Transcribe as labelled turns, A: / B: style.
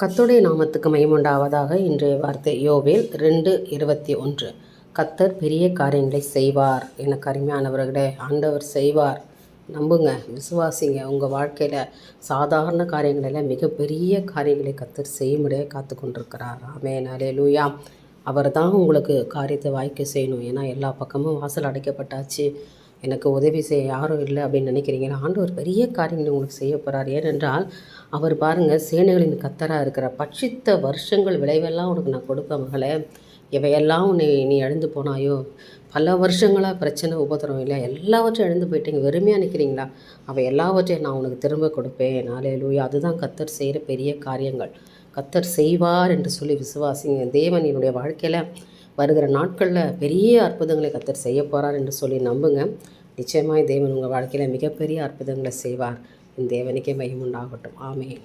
A: கத்துடைய நாமத்துக்கு மயமுண்டாவதாக இன்றைய வார்த்தை யோவேல் ரெண்டு இருபத்தி ஒன்று. கத்தர் பெரிய காரியங்களை செய்வார் என கருமையானவர்களே ஆண்டவர் செய்வார். நம்புங்க விசுவாசிங்க. உங்கள் வாழ்க்கையில் சாதாரண காரியங்களில் மிகப்பெரிய காரியங்களை கத்தர் செய்யும்படியே காத்து கொண்டிருக்கிறார். ஆமேன். அலேலூயா அவர் தான் உங்களுக்கு காரியத்தை வாய்க்க செய்யணும். ஏன்னா எல்லா பக்கமும் வாசல் அடைக்கப்பட்டாச்சு. எனக்கு உதவி செய்ய யாரும் இல்லை அப்படின்னு நினைக்கிறீங்க. ஆண்டவர் பெரிய காரியங்களை உங்களுக்கு செய்ய போகிறார் ஏனென்றால் அவர் பாருங்கள் சேனைகளின் கத்தராக இருக்கிற பட்சித்த வருஷங்கள் விளைவெல்லாம் உனக்கு நான் கொடுப்பேன் மகளே. இவையெல்லாம் உன்னை நீ எழுந்து போனாயோ? பல வருஷங்களாக பிரச்சனை உபத்திரம் இல்லை எல்லாவற்றையும் எழுந்து போயிட்டீங்க. வெறுமையாக நிற்கிறீங்களா அவை எல்லாவற்றையும் நான் உனக்கு திரும்ப கொடுப்பேன். நாளே லூயா அதுதான் கத்தர் செய்கிற பெரிய காரியங்கள். கத்தர் செய்வார் என்று சொல்லி விசுவாசிங்க. தேவன் என்னுடைய வாழ்க்கையில் வருகிற நாட்களில் பெரிய அற்புதங்களை கத்தர் செய்ய போகிறார் என்று சொல்லி நம்புங்க. நிச்சயமாய் தேவன் உங்கள் வாழ்க்கையில் மிகப்பெரிய அற்புதங்களை செய்வார். என் தேவனுக்கே மையம் உண்டாகட்டும். ஆமென்.